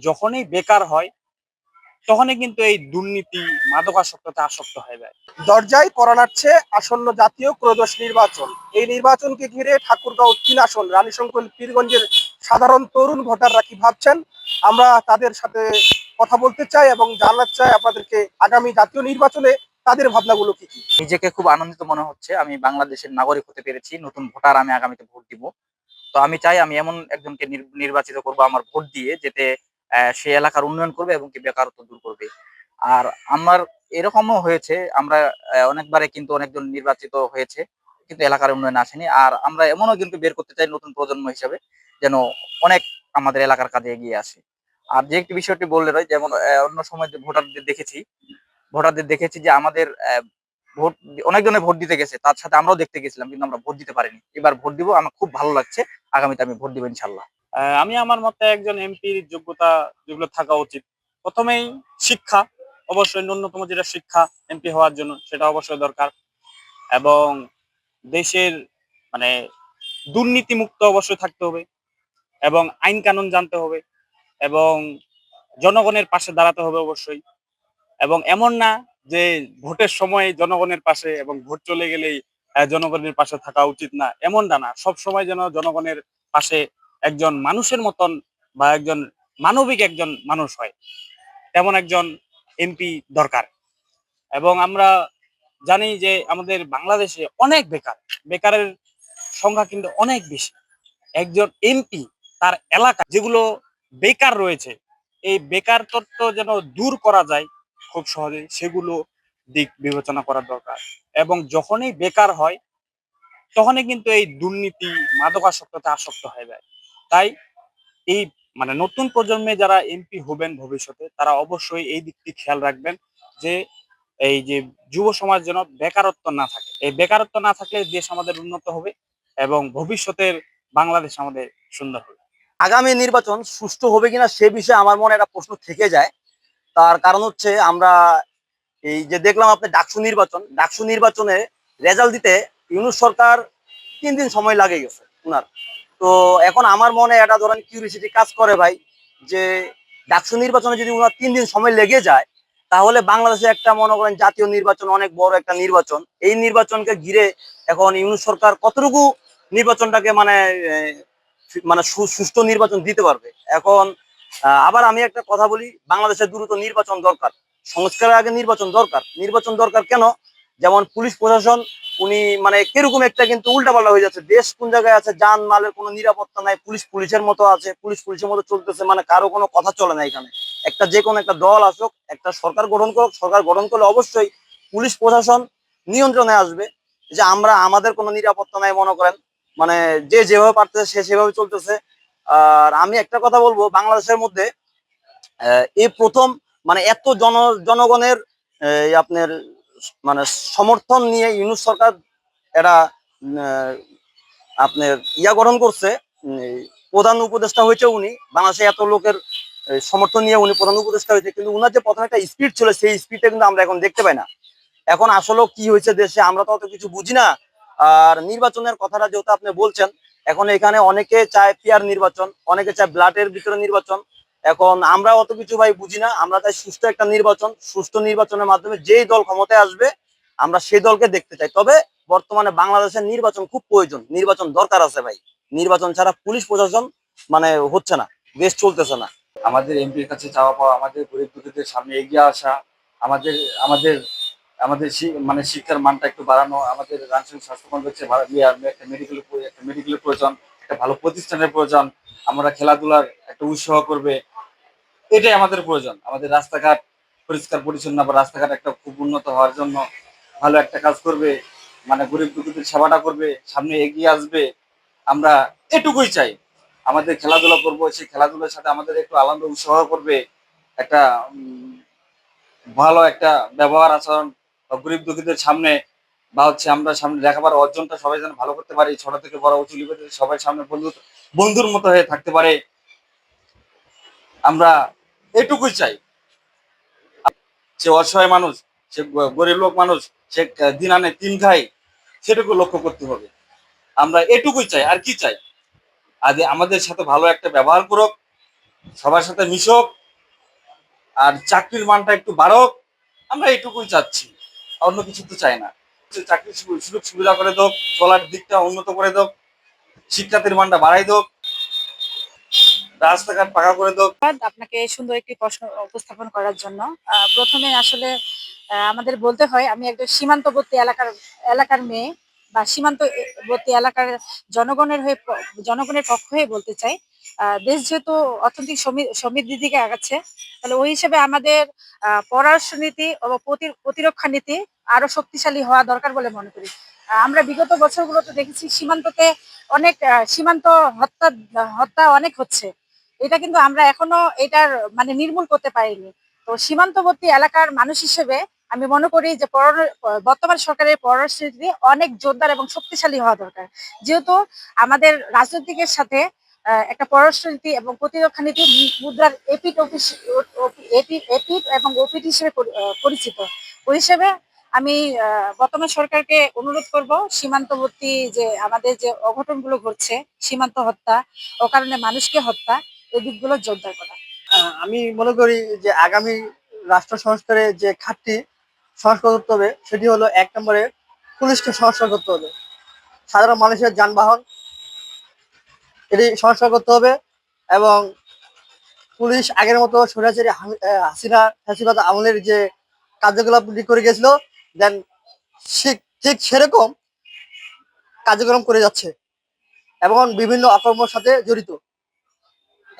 যখনই বেকার হয় তখনই কিন্তু এই দুর্নীতি মাদকাসক্ততে আসক্ত হয়ে যায়। দরজায় করা নাড়ছে আসন্ন জাতীয় ক্রোদশ নির্বাচন। এই নির্বাচনকে ঘিরে ঠাকুরগাঁও তিন আসন রানীশঙ্কর পীরগঞ্জের সাধারণ তরুণ ভোটাররা কি ভাবছেন? আমরা তাদের সাথে কথা বলতে চাই এবং জানাতে চাই আপনাদেরকে আগামী জাতীয় নির্বাচনে তাদের ভাবনাগুলো কি কি? নিজেকে খুব আনন্দিত মনে হচ্ছে। আমি বাংলাদেশের নাগরিক হতে পেরেছি। নতুন ভোটার আমি আগামীতে ভোট দিব। তো আমি চাই আমি এমন একজনকে নির- নির্বাচিত করব আমার ভোট দিয়ে যেতে সে এলাকার উন্নয়ন করবে এবং কি বেকারত্ব দূর করবে। আর আমার এরকমও হয়েছে, আমরা অনেকবারে কিন্তু অনেকজন নির্বাচিত হয়েছে, কিন্তু এলাকার উন্নয়ন আসেনি। আর আমরা এমনও কিন্তু বের করতে চাই নতুন প্রজন্ম হিসাবে, যেন অনেক আমাদের এলাকার কাজে এগিয়ে আসে। আর যে একটি বিষয়টি বললে রয়, যেমন অন্য সময় ভোটারদের দেখেছি ভোটারদের দেখেছি যে আমাদের ভোট, অনেকজনে ভোট দিতে গেছে, তার সাথে আমরাও দেখতে গেছিলাম, কিন্তু আমরা ভোট দিতে পারিনি। এবার ভোট দিব, আমার খুব ভালো লাগছে, আগামীতে আমি ভোট দিব ইনশাল্লাহ। আমি আমার মতে একজন এমপির যোগ্যতা যেগুলো থাকা উচিত। প্রথমেই শিক্ষা, অবশ্যই ন্যূনতম যেটা শিক্ষা এমপি হওয়ার জন্য সেটা অবশ্যই দরকার। এবং দেশের মানে দুর্নীতি মুক্ত অবশ্যই থাকতে হবে এবং আইন কানুন জানতে হবে এবং জনগণের পাশে দাঁড়াতে হবে অবশ্যই। এবং এমন না যে ভোটের সময় জনগণের পাশে এবং ভোট চলে গেলেই জনগণের পাশে থাকা উচিত না। এমনটা না। সব সময় যেন জনগণের পাশে একজন মানুষের মতন বা একজন মানবিক একজন মানুষ হয়। তেমন একজন এমপি দরকার। এবং আমরা জানি যে আমাদের বাংলাদেশে অনেক বেকার। বেকারের সংখ্যা কিন্তু অনেক বেশি। একজন এমপি তার এলাকা যেগুলো বেকার রয়েছে, এই বেকার তত্ত্ব যেন দূর করা যায় খুব সহজে সেগুলো দিক বিবেচনা করা দরকার। এবং যখনই বেকার হয়, তখনই কিন্তু এই দুর্নীতি, মাদকাসক্ততে আসক্ত হয়ে যায়। তাই এই মানে নতুন প্রজন্মে যারা এমপি হবেন ভবিষ্যতে, তারা অবশ্যই এই দিকটি খেয়াল রাখবেন যে এই যে যুব সমাজ যেন বেকারত্ব না থাকে। এই বেকারত্ব না থাকলে দেশ আমাদের উন্নত হবে এবং ভবিষ্যতের বাংলাদেশ আমাদের সুন্দর হবে। আগামী নির্বাচন সুষ্ঠু হবে কিনা সে বিষয়ে আমার মনে একটা প্রশ্ন থেকে যায়। তার কারণ হচ্ছে আমরা এই যে দেখলাম আপনি ডাকসু নির্বাচন, ডাকসু নির্বাচনে রেজাল্ট দিতে ইউনুস সরকার তিন দিন সময় লাগে গেছে উনার। তো এখন আমার মনে এটা ধরেন কিউরিসিটি কাজ করে ভাই, যে ডাকসু নির্বাচনে যদি উনার তিন দিন সময় লেগে যায়, তাহলে বাংলাদেশে একটা মনে করেন জাতীয় নির্বাচন অনেক বড় একটা নির্বাচন। এই নির্বাচনকে ঘিরে এখন ইউনুস সরকার কতটুকু নির্বাচনটাকে মানে মানে সুষ্ঠু নির্বাচন দিতে পারবে? এখন আবার আমি একটা কথা বলি বাংলাদেশের দ্রুত নির্বাচন দরকার। সংস্কারের আগে নির্বাচন দরকার। নির্বাচন দরকার কেন? যেমন পুলিশ প্রশাসন, উনি মানে কীরকম একটা কিন্তু উল্টাপাল্টা হয়ে যাচ্ছে। দেশ কোন জায়গায় আছে যান মালের কোনো নিরাপত্তা নাই, পুলিশ পুলিশের মতো আছে, পুলিশ পুলিশের মতো চলতেছে মানে কারও কোনো কথা চলে না এখানে। একটা যে কোনো একটা দল আসুক, একটা সরকার গঠন করুক, সরকার গঠন করলে অবশ্যই পুলিশ প্রশাসন নিয়ন্ত্রণে আসবে। যে আমরা, আমাদের কোনো নিরাপত্তা নাই মনে করেন মানে যে যেভাবে পারতেছে, সে সেভাবে চলতেছে। আর আমি একটা কথা বলব, বাংলাদেশের মধ্যে এই প্রথম মানে এত জন, জনগণের আপনার মানে সমর্থন নিয়ে ইউনুস সরকার এরা আপনার ইয়া গঠন করছে। প্রধান উপদেষ্টা হয়েছে উনি। বাংলাদেশে এত লোকের সমর্থন নিয়ে উনি প্রধান উপদেষ্টা হয়েছে। কিন্তু উনার যে প্রথমে একটা স্পিড ছিল, সেই স্পিডটা কিন্তু আমরা এখন দেখতে পাই না। এখন আসলে কি হয়েছে দেশে, আমরা তো অত কিছু বুঝি না। আর নির্বাচনের কথাটা যেহেতু আপনি বলছেন, এখন এখানে অনেকে চায় পিয়ার নির্বাচন, অনেকে চায় ব্লাডের ভিতরে নির্বাচন। এখন আমরা অত কিছু ভাই বুঝি না, আমরা চাই সুস্থ একটা নির্বাচন সুস্থ নির্বাচনের মাধ্যমে যেই দল ক্ষমতায় আসবে, আমরা সেই দলকে দেখতে চাই। তবে বর্তমানে বাংলাদেশের নির্বাচন খুব প্রয়োজন, নির্বাচন দরকার আছে ভাই। নির্বাচন ছাড়া পুলিশ প্রশাসন মানে হচ্ছে না, দেশ চলতেছে না। আমাদের এমপির কাছে চাওয়া পাওয়া, আমাদের গরিব দুঃখীদের সামনে এগিয়ে আসা, আমাদের আমাদের আমাদের মানে শিক্ষার মানটা একটু বাড়ানো, আমাদের রাজনৈতিক স্বাস্থ্য কমপ্লেক্সে একটা মেডিকেল একটা মেডিকেলের প্রয়োজন, একটা ভালো প্রতিষ্ঠানের প্রয়োজন। আমরা খেলাধুলার একটা উৎসাহ করবে এটাই আমাদের প্রয়োজন। আমাদের রাস্তাঘাট পরিষ্কার, পরিচ্ছন্ন বা রাস্তাঘাট একটা খুব উন্নত হওয়ার জন্য ভালো একটা কাজ করবে মানে গরিব দুঃখীদের সেবাটা করবে, সামনে এগিয়ে আসবে। আমরা এটুকুই চাই। আমাদের খেলাধুলা করব, সেই খেলাধুলার সাথে আমাদের একটু আনন্দ উৎসাহ করবে। একটা ভালো একটা ব্যবহার আচরণ গরিব দুঃখীদের সামনে বা হচ্ছে আমরা সামনে লেখাপড়ার অর্জনটা সবাই যেন ভালো করতে পারি, ছোট থেকে বড়, উঁচু লিখে সবাই সামনে বন্ধু বন্ধুর মতো হয়ে থাকতে পারে। আমরা এটুকুই চাই। সে অসহায় মানুষ, সে গরিব লোক মানুষ, সে দিন আনে তিন খায় সেটুকু লক্ষ্য করতে হবে। আমরা এটুকুই চাই, আর কি চাই? আজ আমাদের সাথে ভালো একটা ব্যবহার করুক, সবার সাথে মিশক, আর চাকরির মানটা একটু বাড়ক, আমরা এটুকুই চাচ্ছি। অন্য কিছু তো চাই না। চাকরির সুযোগ সুবিধা করে দোক, চলার দিকটা উন্নত করে দোক, শিক্ষার্থীর মানটা বাড়াই দোক রাস্তাঘাট পাকা করে ধন্যবাদ আপনাকে সুন্দর একটি প্রশ্ন উপস্থাপন করার জন্য। প্রথমে আসলে আমাদের বলতে হয় আমি একজন সীমান্তবর্তী এলাকার এলাকার মেয়ে বা সীমান্তবর্তী এলাকার জনগণের হয়ে জনগণের পক্ষ হয়ে বলতে চাই। দেশ যেহেতু অর্থনৈতিক সমৃ- সমৃদ্ধির দিকে আগাচ্ছে তাহলে ওই হিসেবে আমাদের আহ, পররাষ্ট্রনীতি ও প্রতি- প্রতিরক্ষা নীতি আরও শক্তিশালী হওয়া দরকার বলে মনে করি। আমরা বিগত বছরগুলোতে দেখেছি সীমান্ততে অনেক সীমান্ত হত্যা হত্যা অনেক হচ্ছে। এটা কিন্তু আমরা এখনও এটার মানে নির্মূল করতে পারিনি। তো সীমান্তবর্তী এলাকার মানুষ হিসেবে আমি মনে করি যে বর্তমান সরকারের পররাষ্ট্রনীতি অনেক জোরদার এবং শক্তিশালী হওয়া দরকার। যেহেতু আমাদের রাজনৈতিকের সাথে একটা পররাষ্ট্রনীতি এবং প্রতিরক্ষা নীতি মুদ্রার এপিট অফিস এপিট এবং ওপিট হিসেবে পরিচিত। ওই হিসেবে আমি বর্তমান সরকারকে অনুরোধ করব সীমান্তবর্তী যে আমাদের যে অঘটনগুলো ঘটছে, সীমান্ত হত্যা ও কারণে মানুষকে হত্যা এই দিকগুলো জোরদার করা। আমি মনে করি যে আগামী রাষ্ট্র সংস্কারে যে খাতটি সংস্কার করতে হবে, সেটি হলো এক নম্বরে পুলিশকে সংস্কার করতে হবে। সাধারণ মানুষের যানবাহন, এটি সংস্কার করতে হবে এবং পুলিশ আগের মতো সরাসরি হাসিনা হাসিবাদ আমলের যে কার্যকলাপটি করে গেছিল, দেন ঠিক সেরকম কার্যক্রম করে যাচ্ছে। এবং বিভিন্ন অকর্মর সাথে জড়িত।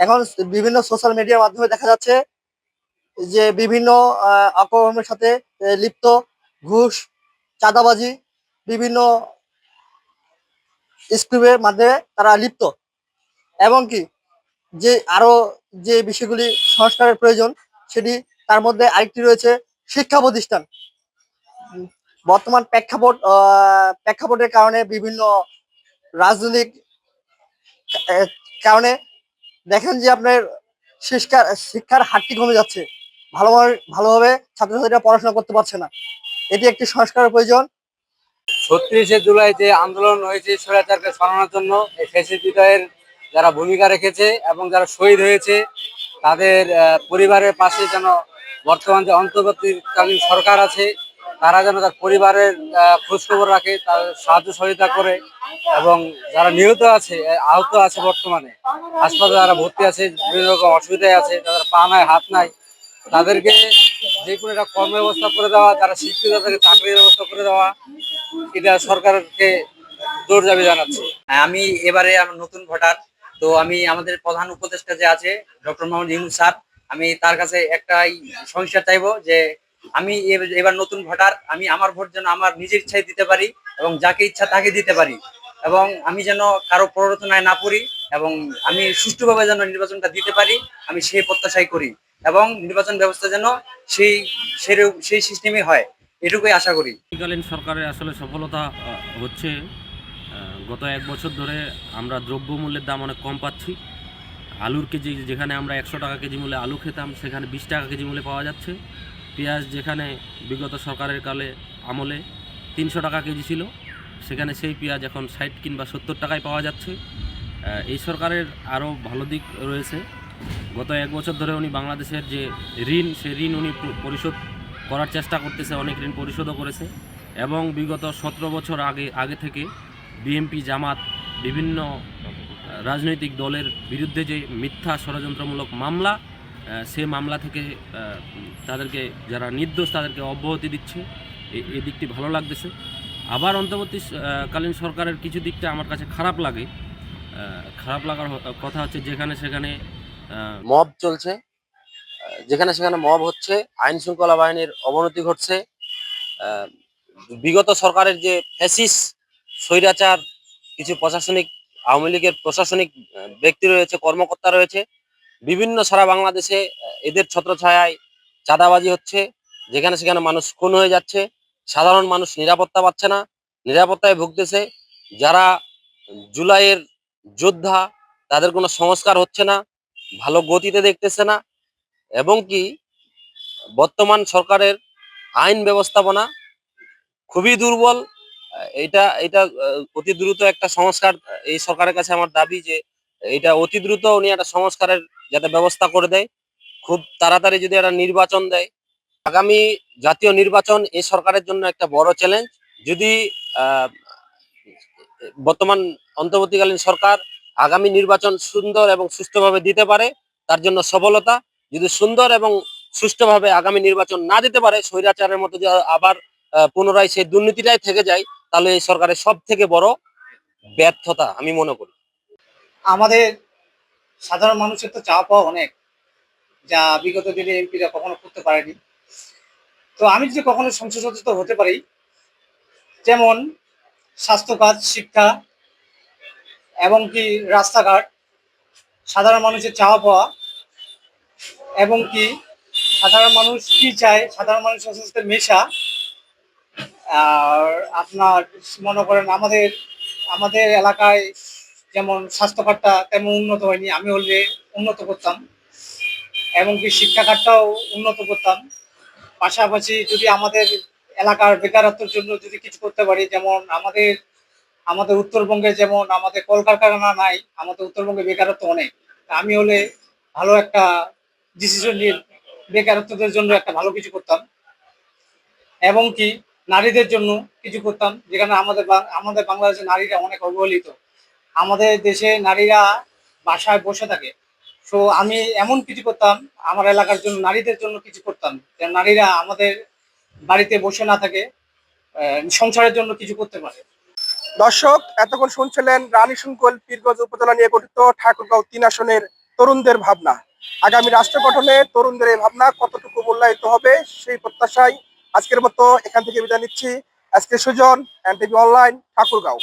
এখন বিভিন্ন সোশ্যাল মিডিয়ার মাধ্যমে দেখা যাচ্ছে যে বিভিন্ন আহ, অকর্মের সাথে লিপ্ত ঘুষ চাঁদাবাজি বিভিন্ন স্ক্রিপের মাধ্যমে তারা লিপ্ত। এবং কি যে আরও যে বিষয়গুলি সংস্কারের প্রয়োজন সেটি তার মধ্যে আরেকটি রয়েছে শিক্ষা প্রতিষ্ঠান। বর্তমান প্রেক্ষাপট প্রেক্ষাপটের কারণে বিভিন্ন রাজনৈতিক কারণে দেখেন যে আপনার শিক্ষার শিক্ষার হারটি কমে যাচ্ছে। ভালোভাবে ভালোভাবে ছাত্রছাত্রীরা পড়াশোনা করতে পারছে না। এটি একটি সংস্কারের প্রয়োজন। ছত্রিশে জুলাই যে আন্দোলন হয়েছে স্বৈরাচারকে সরানোর জন্য, এই ফেসিস যারা ভূমিকা রেখেছে এবং যারা শহীদ হয়েছে, তাদের পরিবারের পাশে যেন বর্তমান যে অন্তর্বর্তীকালীন সরকার আছে তারা যেন তার পরিবারের খোঁজখবর রাখে তার সাহায্য সহযোগিতা করে এবং যারা নিহত আছে আহত আছে বর্তমানে হাসপাতালে যারা ভর্তি আছে বিভিন্ন রকম অসুবিধায় আছে তাদের পা নাই হাত নাই তাদেরকে যে কোনো একটা কর্ম ব্যবস্থা করে দেওয়া যারা শিক্ষিত তাদেরকে চাকরির ব্যবস্থা করে দেওয়া এটা সরকারকে জোর দাবি জানাচ্ছি। হ্যাঁ, আমি এবারে আমার নতুন ভোটার তো আমি আমাদের প্রধান উপদেষ্টা যে আছে ডক্টর মোহাম্মদ ইউনুস স্যার আমি তার কাছে একটাই সংস্কার চাইব যে আমি এব- এবার নতুন ভোটার, আমি আমার ভোট যেন আমার নিজের ইচ্ছায় দিতে পারি এবং যাকে ইচ্ছা তাকে দিতে পারি। এবং আমি যেন কারও প্ররোচনায় না পড়ি এবং আমি সুষ্ঠুভাবে যেন নির্বাচনটা দিতে পারি, আমি সেই প্রত্যাশাই করি। এবং নির্বাচন ব্যবস্থা যেন সেই সেই সিস্টেমে হয়, এটুকুই আশা করি। কালীন সরকারের আসলে সফলতা হচ্ছে গত এক বছর ধরে আমরা দ্রব্যমূল্যের দাম অনেক কম পাচ্ছি। আলুর কেজি, যেখানে আমরা একশো টাকা কেজি মূল্যে আলু খেতাম, সেখানে বিশ টাকা কেজি মূল্যে পাওয়া যাচ্ছে। পেঁয়াজ যেখানে বিগত সরকারের কালে আমলে তিনশো টাকা কেজি ছিল, সেখানে সেই পেঁয়াজ এখন ষাট কিংবা সত্তর টাকায় পাওয়া যাচ্ছে। এই সরকারের আরও ভালো দিক রয়েছে। গত এক বছর ধরে উনি বাংলাদেশের যে ঋণ, সেই ঋণ উনি পরিশোধ করার চেষ্টা করতেছে, অনেক ঋণ পরিশোধও করেছে এবং বিগত সতেরো বছর আগে আগে থেকে বিএমপি জামাত, বিভিন্ন রাজনৈতিক দলের বিরুদ্ধে যে মিথ্যা ষড়যন্ত্রমূলক মামলা সে মামলা থেকে তাদেরকে যারা নির্দোষ তাদেরকে অব্যাহতি দিচ্ছে। এই দিকটি ভালো লাগতেছে। আবার অন্তর্বর্তী স- আহ, কালীন সরকারের কিছু দিকটা আমার কাছে খারাপ লাগে। খারাপ লাগার কথা হচ্ছে যেখানে সেখানে মব চলছে। যেখানে সেখানে মব হচ্ছে আইন শৃঙ্খলা বাহিনীর অবনতি ঘটছে। বিগত সরকারের যে ফ্যাসিস স্বৈরাচার কিছু প্রশাসনিক আওয়ামী লীগের প্রশাসনিক ব্যক্তি রয়েছে কর্মকর্তা রয়েছে বিভিন্ন সারা বাংলাদেশে এদের ছত্রছায়ায় চাঁদাবাজি হচ্ছে, যেখানে সেখানে মানুষ খুন হয়ে যাচ্ছে, সাধারণ মানুষ নিরাপত্তা পাচ্ছে না, নিরাপত্তায় ভুগতেছে, যারা জুলাইয়ের যোদ্ধা, তাদের কোনো সংস্কার হচ্ছে না, ভালো গতিতে দেখতেছে না, এবং কি বর্তমান সরকারের আইন ব্যবস্থাপনা খুবই দুর্বল এটা এটা অতি দ্রুত একটা সংস্কার এই সরকারের কাছে আমার দাবি যে এটা অতি দ্রুত উনি একটা সংস্কারের যাতে ব্যবস্থা করে দেয়। খুব তাড়াতাড়ি যদি একটা নির্বাচন দেয়। আগামী জাতীয় নির্বাচন এই সরকারের জন্য একটা বড় চ্যালেঞ্জ যদি বর্তমান অন্তর্বর্তীকালীন সরকার আগামী নির্বাচন সুন্দর এবং সুষ্ঠুভাবে দিতে পারে, তার জন্য সফলতা। যদি সুন্দর এবং সুষ্ঠুভাবে আগামী নির্বাচন না দিতে পারে, স্বৈরাচারের মতো আবার পুনরায় সেই দুর্নীতিটাই থেকে যায়, তাহলে এই সরকারের সব থেকে বড় ব্যর্থতা আমি মনে করি। আমাদের সাধারণ মানুষের তো চাওয়া পাওয়া অনেক, যা বিগত দিনে এমপিরা কখনো করতে পারেনি। তো আমি যদি কখনো সংসদ হতে পারি, যেমন স্বাস্থ্য কাজ শিক্ষা এবং কি রাস্তাঘাট, সাধারণ মানুষের চাওয়া পাওয়া এবং কি সাধারণ মানুষ কি চায়, সাধারণ মানুষের সাথে মেশা আর আপনার মনে করেন আমাদের আমাদের এলাকায় যেমন স্বাস্থ্য খাতটা তেমন উন্নত হয়নি, আমি হলে উন্নত করতাম। এবং কি শিক্ষা খাতটাও উন্নত করতাম। পাশাপাশি যদি আমাদের এলাকার বেকারত্বের জন্য যদি কিছু করতে পারি, যেমন আমাদের আমাদের উত্তরবঙ্গে যেমন আমাদের কলকারখানা নাই, আমাদের উত্তরবঙ্গে বেকারত্ব অনেক। আমি হলে ভালো একটা ডিসিশন নিয়ে বেকারত্বদের জন্য একটা ভালো কিছু করতাম। এবং কি নারীদের জন্য কিছু করতাম, যেখানে আমাদের আমাদের বাংলাদেশের নারীরা অনেক অবহেলিত। আমাদের দেশে নারীরা বাসায় বসে থাকে। তো আমি এমন কিছু করতাম, আমার এলাকার জন্য নারীদের জন্য কিছু করতাম নারীরা আমাদের বাড়িতে বসে না থাকে সংসারের জন্য কিছু করতে পারে। দর্শক, এতক্ষণ শুনছিলেন রানী শঙ্কল পীরগঞ্জ উপজেলা নিয়ে গঠিত ঠাকুরগাঁও তিন আসনের তরুণদের ভাবনা। আগামী রাষ্ট্র গঠনে তরুণদের এই ভাবনা কতটুকু মূল্যায়িত হবে সেই প্রত্যাশায় আজকের মতো এখান থেকে বিদায় নিচ্ছি। আজকে সুজন, এনটিভি অনলাইন, ঠাকুরগাঁও।